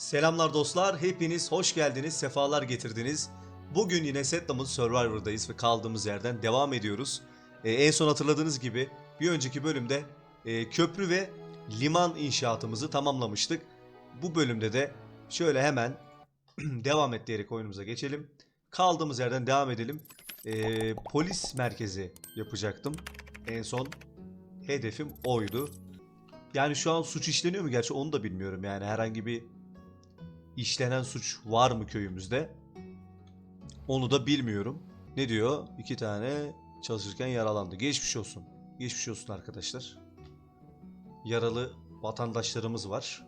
Selamlar dostlar, hepiniz hoş geldiniz, sefalar getirdiniz. Bugün yine Setlam'ın Survivor'dayız ve kaldığımız yerden devam ediyoruz. Ee, en son hatırladığınız gibi bir önceki bölümde e, köprü ve liman inşaatımızı tamamlamıştık. Bu bölümde de şöyle hemen devam et diyerek oyunumuza geçelim. Kaldığımız yerden devam edelim. Ee, polis merkezi yapacaktım. En son hedefim oydu. Yani şu an suç işleniyor mu gerçi onu da bilmiyorum yani herhangi bir işlenen suç var mı köyümüzde? Onu da bilmiyorum. Ne diyor? İki tane çalışırken yaralandı. Geçmiş olsun. Geçmiş olsun arkadaşlar. Yaralı vatandaşlarımız var.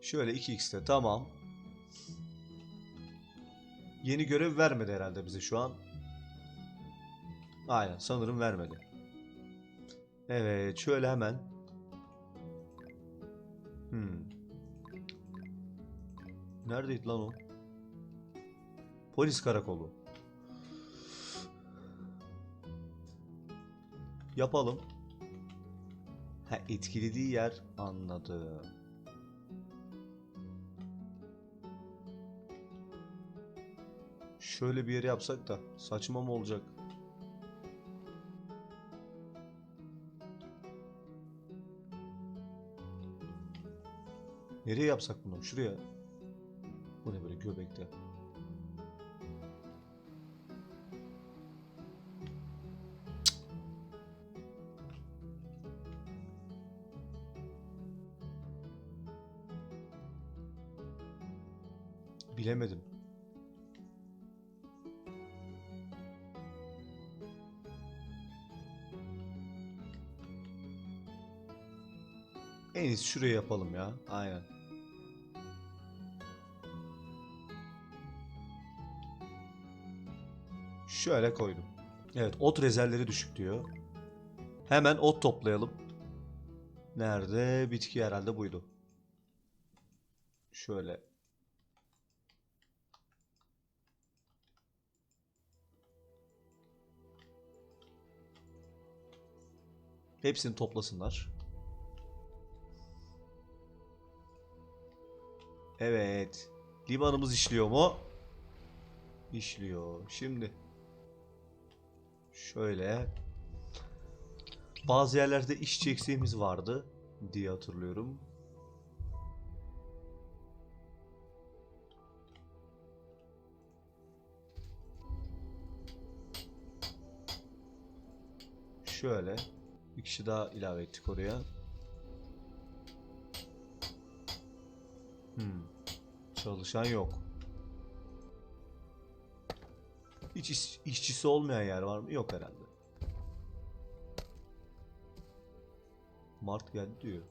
Şöyle 2x'te tamam. Yeni görev vermedi herhalde bize şu an. Aynen sanırım vermedi. Evet şöyle hemen. Hmm. Neredeydi lan o? Polis karakolu. Yapalım. Ha etkilediği yer anladım. Şöyle bir yere yapsak da saçma mı olacak? Nereye yapsak bunu? Şuraya. Göbekte? Bilemedim. En iyisi şuraya yapalım ya. Aynen. Şöyle koydum. Evet ot rezervleri düşük diyor. Hemen ot toplayalım. Nerede? Bitki herhalde buydu. Şöyle. Hepsini toplasınlar. Evet. Limanımız işliyor mu? İşliyor. Şimdi şöyle bazı yerlerde işçi eksiğimiz vardı diye hatırlıyorum. Şöyle bir kişi daha ilave ettik oraya. Hmm. Çalışan yok. Hiç iş- işçisi olmayan yer var mı? Yok herhalde. Mart geldi diyor.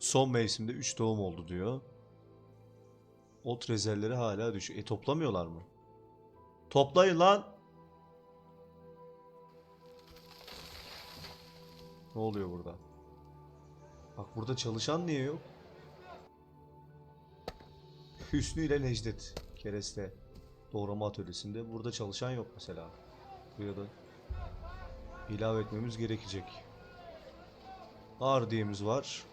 Son mevsimde 3 doğum oldu diyor. Ot rezervleri hala düşük. E toplamıyorlar mı? Toplayın lan. Ne oluyor burada? Bak burada çalışan niye yok? Hüsnü ile Necdet Kereste doğrama atölyesinde. Burada çalışan yok mesela. Buraya da ilave etmemiz gerekecek. Ardiyemiz var.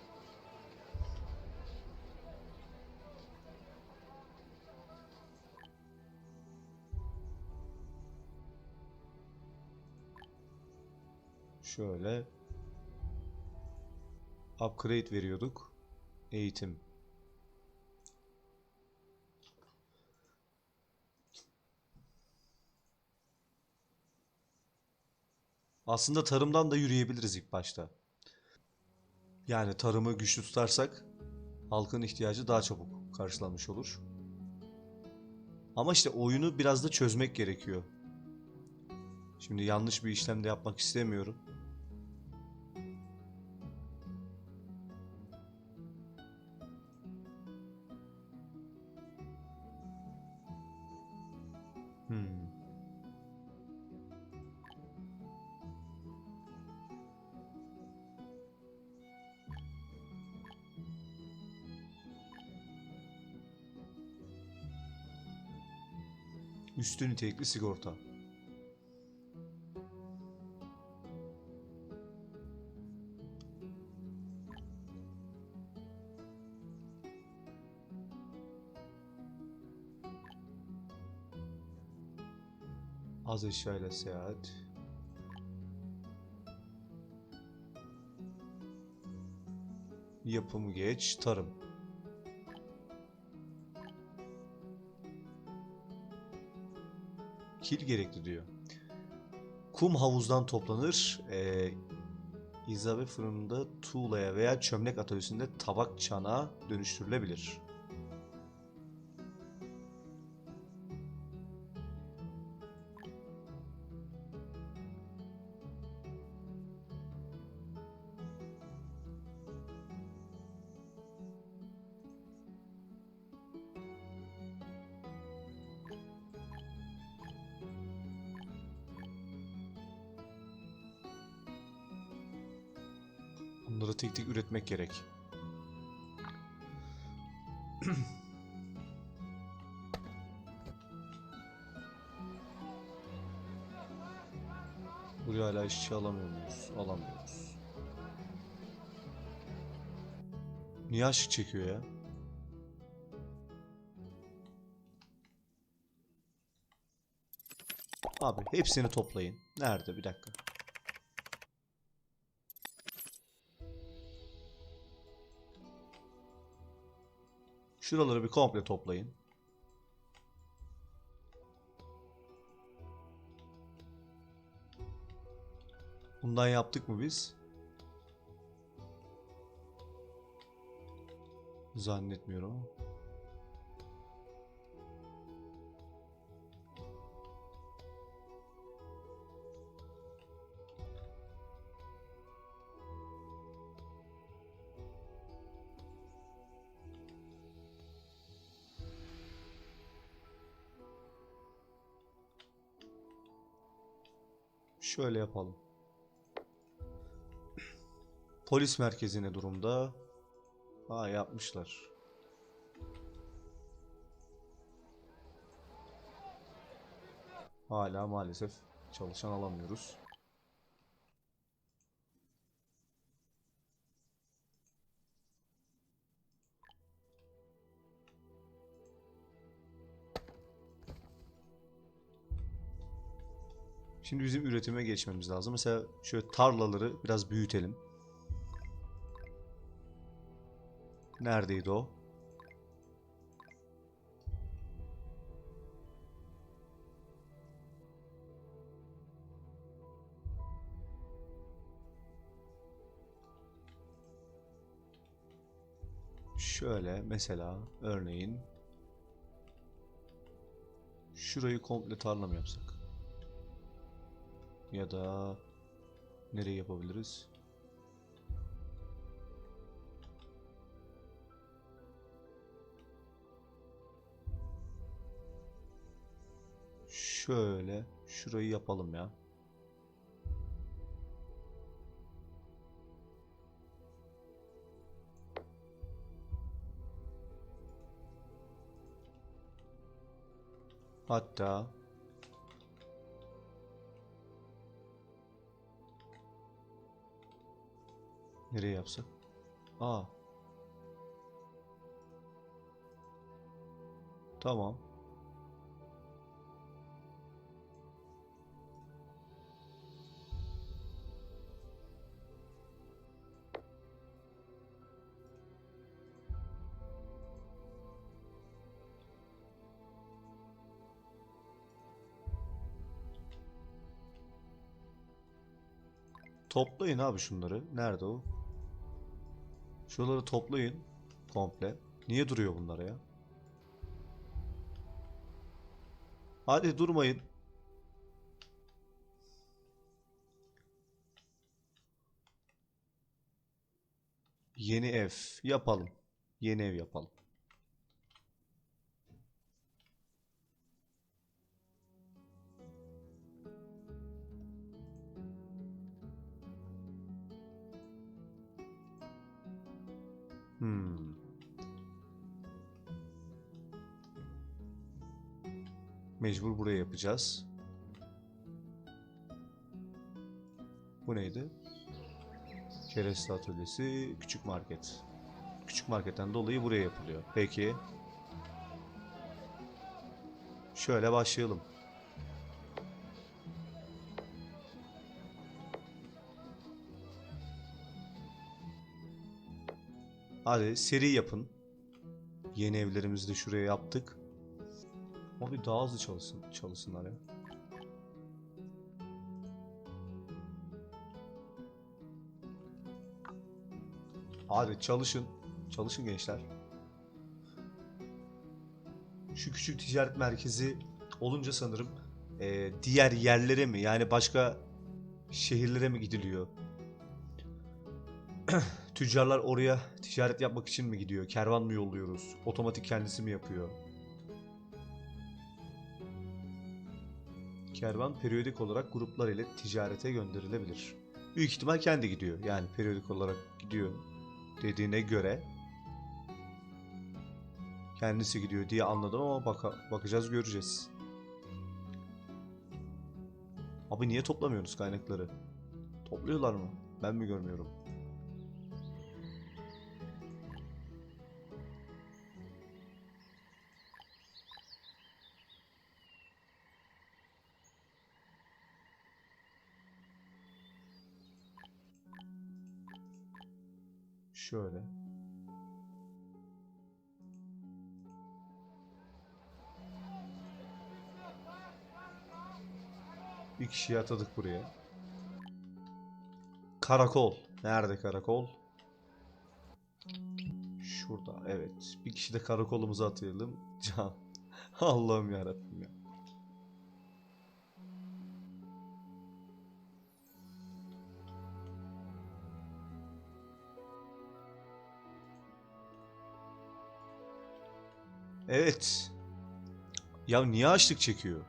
Şöyle upgrade veriyorduk. Eğitim. Aslında tarımdan da yürüyebiliriz ilk başta. Yani tarımı güçlü tutarsak halkın ihtiyacı daha çabuk karşılanmış olur. Ama işte oyunu biraz da çözmek gerekiyor. Şimdi yanlış bir işlem de yapmak istemiyorum. Üstün nitelikli sigorta. Az eşyayla seyahat. Yapımı geç, tarım. Kil gerekli diyor. Kum havuzdan toplanır. Ee, izabe fırınında tuğlaya veya çömlek atölyesinde tabak çanağa dönüştürülebilir. Bunları tek tek üretmek gerek. Buraya hala işçi alamıyor muyuz? Alamıyoruz. Niye aşık çekiyor ya? Abi hepsini toplayın. Nerede? Bir dakika. Şuraları bir komple toplayın. Bundan yaptık mı biz? Zannetmiyorum Şöyle yapalım. Polis merkezi ne durumda? Aa yapmışlar. Hala maalesef çalışan alamıyoruz. Şimdi bizim üretime geçmemiz lazım. Mesela şöyle tarlaları biraz büyütelim. Neredeydi o? Şöyle mesela örneğin şurayı komple tarla yapsak? Ya da nereye yapabiliriz? Şöyle şurayı yapalım ya. Hatta nereye yapsak? Aa. Tamam. Toplayın abi şunları. Nerede o? Şuraları toplayın. Komple. Niye duruyor bunlar ya? Hadi durmayın. Yeni ev yapalım. Yeni ev yapalım. Mecbur buraya yapacağız. Bu neydi? Kereste atölyesi, küçük market. Küçük marketten dolayı buraya yapılıyor. Peki. Şöyle başlayalım. Hadi seri yapın. Yeni evlerimizi de şuraya yaptık. Abi daha hızlı çalışsın, çalışsınlar ya. Hadi çalışın. Çalışın gençler. Şu küçük ticaret merkezi olunca sanırım eee, diğer yerlere mi yani başka şehirlere mi gidiliyor? Tüccarlar oraya ticaret yapmak için mi gidiyor? Kervan mı yolluyoruz? Otomatik kendisi mi yapıyor? Kervan periyodik olarak gruplar ile ticarete gönderilebilir. Büyük ihtimal kendi gidiyor. Yani periyodik olarak gidiyor dediğine göre kendisi gidiyor diye anladım ama baka- bakacağız göreceğiz. Abi niye toplamıyoruz kaynakları? Topluyorlar mı? Ben mi görmüyorum? Şöyle. Bir kişiyi atadık buraya. Karakol. Nerede karakol? Şurada. Evet. Bir kişi de karakolumuza atayalım. Can. Allah'ım yarabbim ya. Evet. Ya niye açlık çekiyor?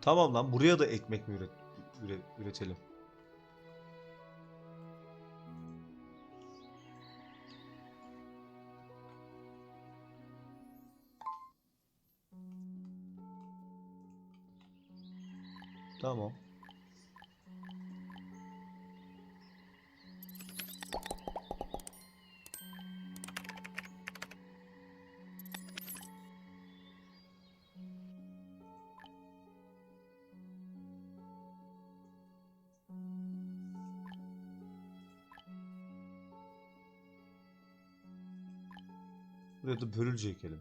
Tamam lan buraya da ekmek mi üret, üre- üretelim? Tamam. Buraya da börülce ekelim.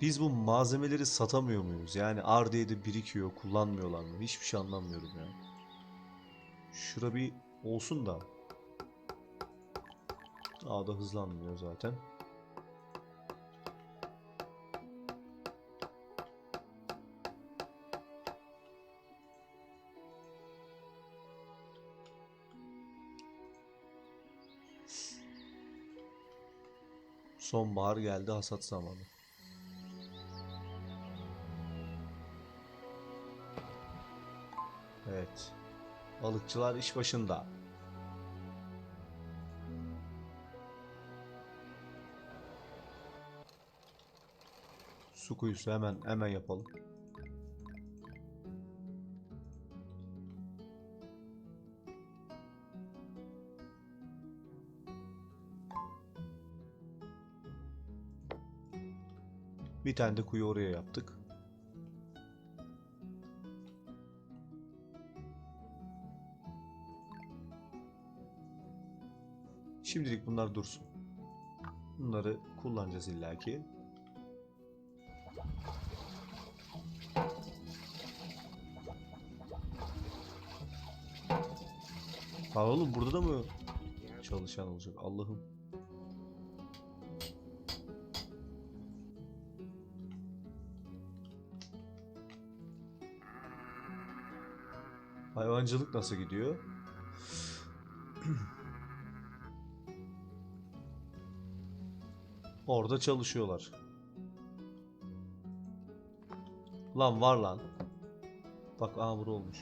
Biz bu malzemeleri satamıyor muyuz? Yani Ardiye'de birikiyor, kullanmıyorlar mı? Hiçbir şey anlamıyorum ya. Şura bir olsun da. Daha da hızlanmıyor zaten. Sonbahar geldi, hasat zamanı. Evet. Balıkçılar iş başında. Su kuyusu hemen hemen yapalım. Bir tane de kuyu oraya yaptık. Şimdilik bunlar dursun. Bunları kullanacağız illaki. Ha oğlum burada da mı çalışan olacak? Allah'ım. Hayvancılık nasıl gidiyor? Orada çalışıyorlar. Lan var lan. Bak aa bura olmuş.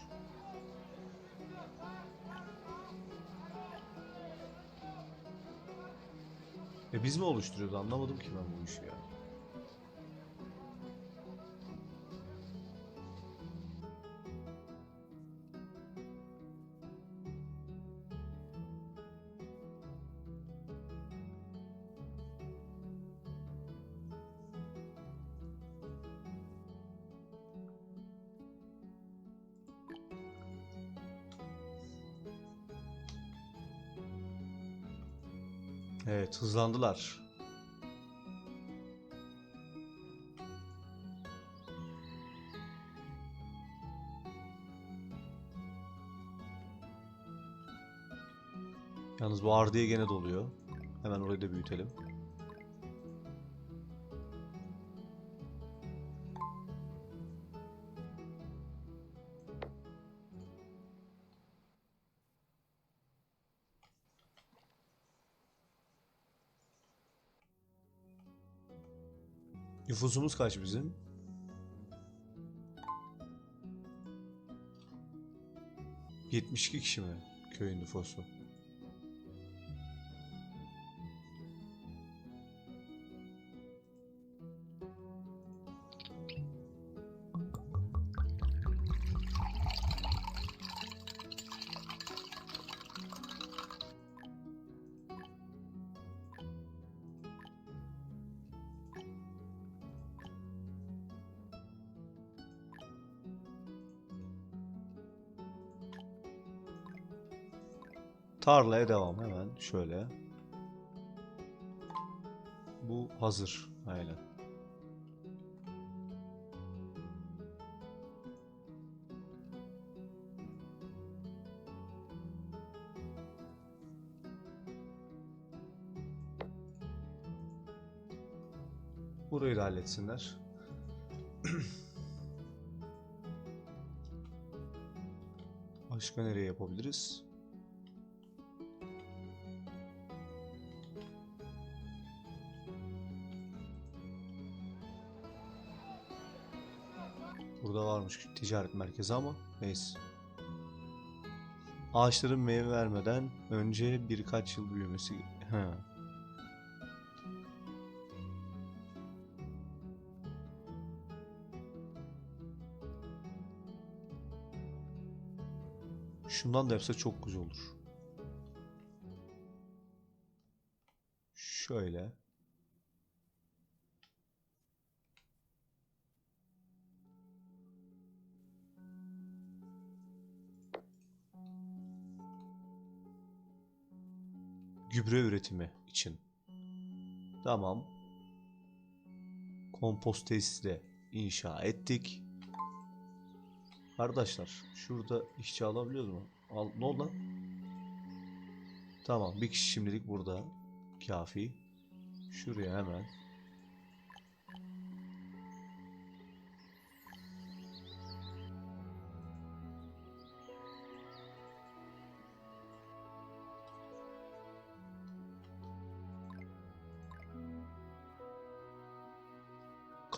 E biz mi oluşturuyoruz anlamadım ki ben bu işi ya. Hızlandılar. Yalnız bu ardiye gene doluyor. Hemen orayı da büyütelim. Nüfusumuz kaç bizim? Yetmiş iki kişi mi köyün nüfusu? Tarlaya devam hemen şöyle. Bu hazır. Aynen. Burayı da halletsinler. Başka nereye yapabiliriz? Burada varmış ticaret merkezi ama neyse. Ağaçların meyve vermeden önce birkaç yıl büyümesi... He. Şundan da yapsa çok güzel olur. Şöyle. Gübre üretimi için. Tamam. Kompost tesisi de inşa ettik. Arkadaşlar şurada işçi alabiliyoruz mu? Al, ne oldu lan? Tamam bir kişi şimdilik burada. Kafi. Şuraya hemen.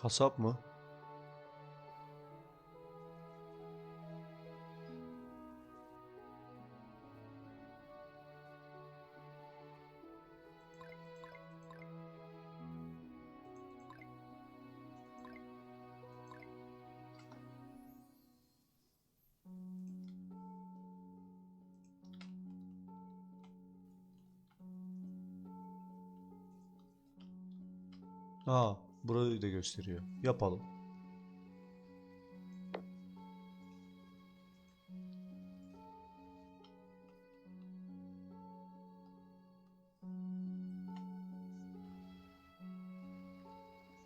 Kasap mı? Aa, burayı da gösteriyor. Yapalım.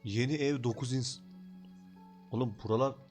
Yeni ev 9 ins... Oğlum buralar...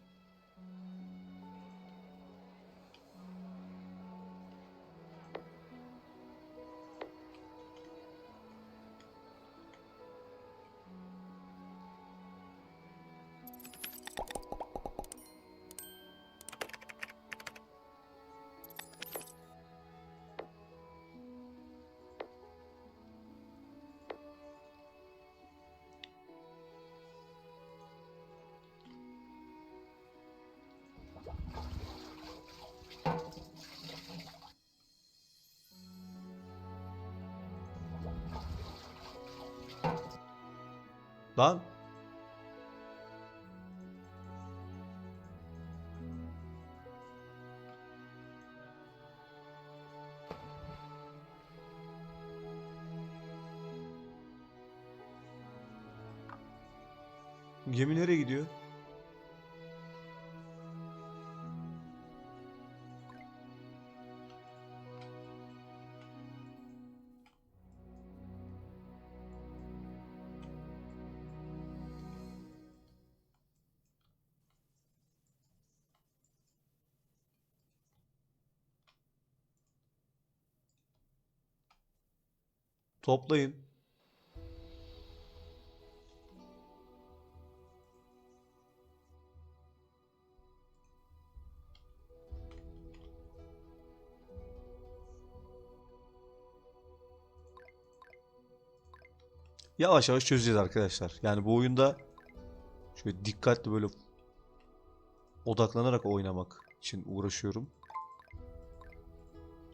Lan. Gemi nereye gidiyor? Toplayın. Yavaş yavaş çözeceğiz arkadaşlar. Yani bu oyunda şöyle dikkatli böyle odaklanarak oynamak için uğraşıyorum.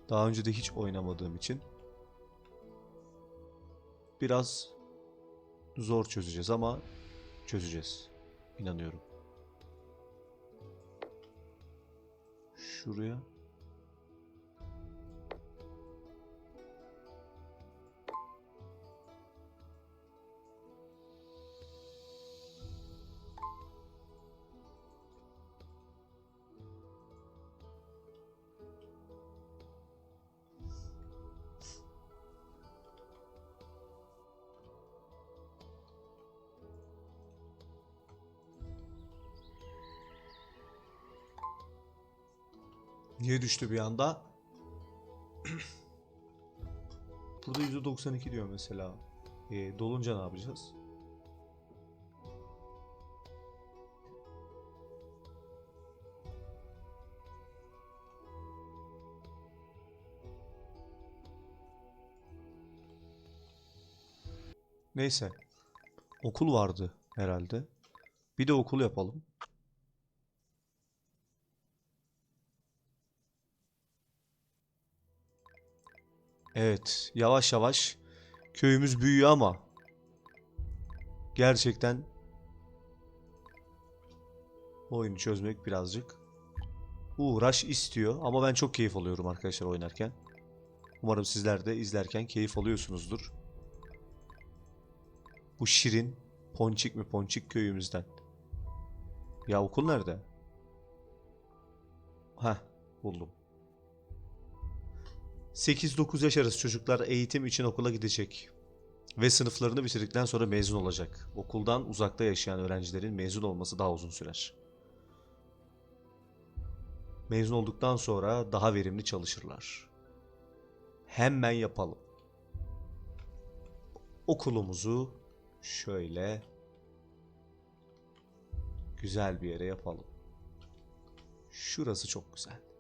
Daha önce de hiç oynamadığım için biraz zor çözeceğiz ama çözeceğiz. İnanıyorum. Şuraya. Niye düştü bir anda? Burada %92 diyor mesela. E, dolunca ne yapacağız? Neyse. Okul vardı herhalde. Bir de okul yapalım. Evet, yavaş yavaş köyümüz büyüyor ama gerçekten oyunu çözmek birazcık uğraş istiyor ama ben çok keyif alıyorum arkadaşlar oynarken. Umarım sizler de izlerken keyif alıyorsunuzdur. Bu şirin Ponçik mi Ponçik köyümüzden. Ya okul nerede? Heh buldum. 8-9 yaş arası çocuklar eğitim için okula gidecek ve sınıflarını bitirdikten sonra mezun olacak. Okuldan uzakta yaşayan öğrencilerin mezun olması daha uzun sürer. Mezun olduktan sonra daha verimli çalışırlar. Hemen yapalım. Okulumuzu şöyle güzel bir yere yapalım. Şurası çok güzel.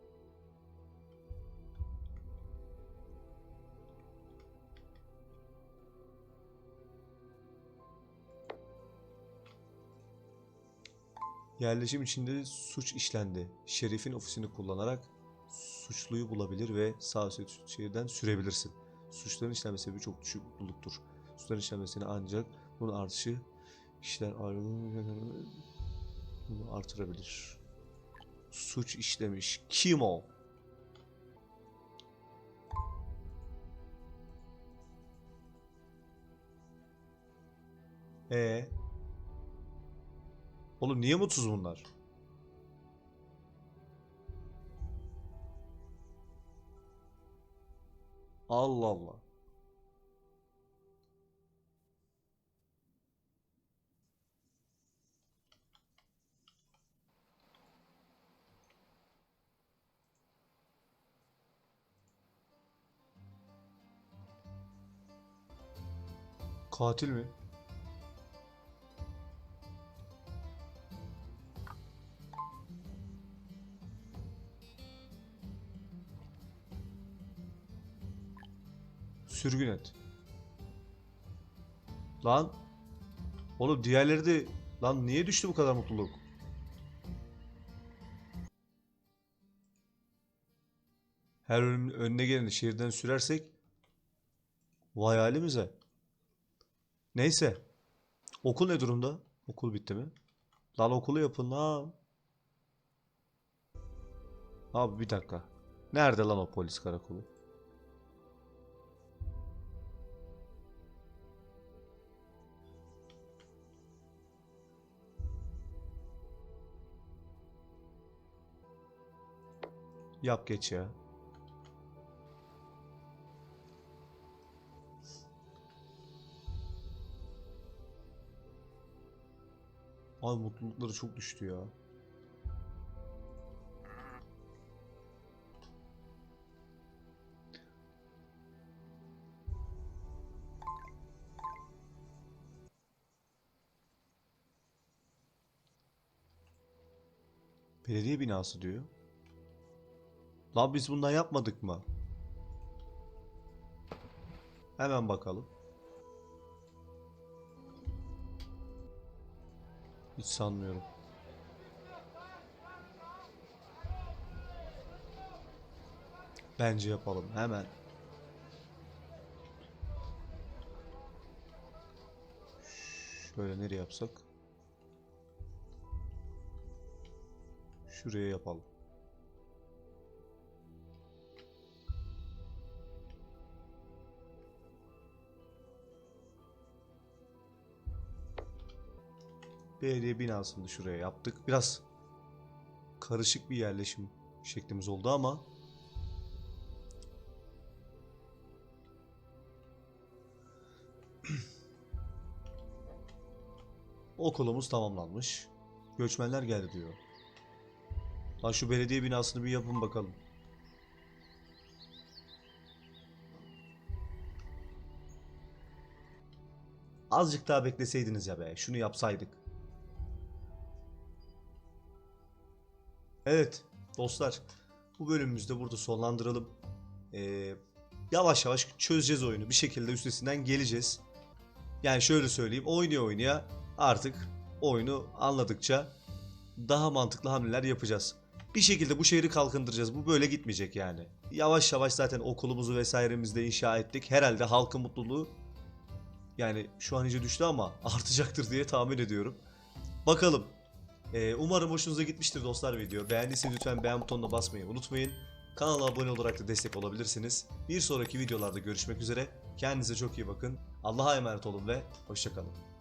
Yerleşim içinde suç işlendi. Şerifin ofisini kullanarak suçluyu bulabilir ve sağ şeriden sürebilirsin. Suçların işlenme sebebi çok düşük mutluluktur. Suçların işlenmesini ancak bunun artışı kişiler ayrılığını artırabilir. Suç işlemiş. Kim o? E Oğlum niye mutsuz bunlar? Allah Allah. Katil mi? Sürgün et. Lan. Oğlum diğerleri de... Lan niye düştü bu kadar mutluluk? Her ölümün önüne geleni şehirden sürersek... Vay halimize. Neyse. Okul ne durumda? Okul bitti mi? Lan okulu yapın lan. Abi bir dakika. Nerede lan o polis karakolu? Yap geç ya. Ay mutlulukları çok düştü ya. Belediye binası diyor. Lan biz bundan yapmadık mı? Hemen bakalım. Hiç sanmıyorum. Bence yapalım hemen. Şöyle nereye yapsak? Şuraya yapalım. Belediye binasını şuraya yaptık. Biraz karışık bir yerleşim şeklimiz oldu ama okulumuz tamamlanmış. Göçmenler geldi diyor. Lan şu belediye binasını bir yapın bakalım. Azıcık daha bekleseydiniz ya be. Şunu yapsaydık. Evet dostlar. Bu bölümümüzde burada sonlandıralım. Ee, yavaş yavaş çözeceğiz oyunu. Bir şekilde üstesinden geleceğiz. Yani şöyle söyleyeyim. Oynaya oynaya artık oyunu anladıkça daha mantıklı hamleler yapacağız. Bir şekilde bu şehri kalkındıracağız. Bu böyle gitmeyecek yani. Yavaş yavaş zaten okulumuzu vesairemizi de inşa ettik. Herhalde halkın mutluluğu yani şu an iyice düştü ama artacaktır diye tahmin ediyorum. Bakalım. Ee, umarım hoşunuza gitmiştir dostlar video. Beğendiyseniz lütfen beğen butonuna basmayı unutmayın. Kanala abone olarak da destek olabilirsiniz. Bir sonraki videolarda görüşmek üzere. Kendinize çok iyi bakın. Allah'a emanet olun ve hoşçakalın.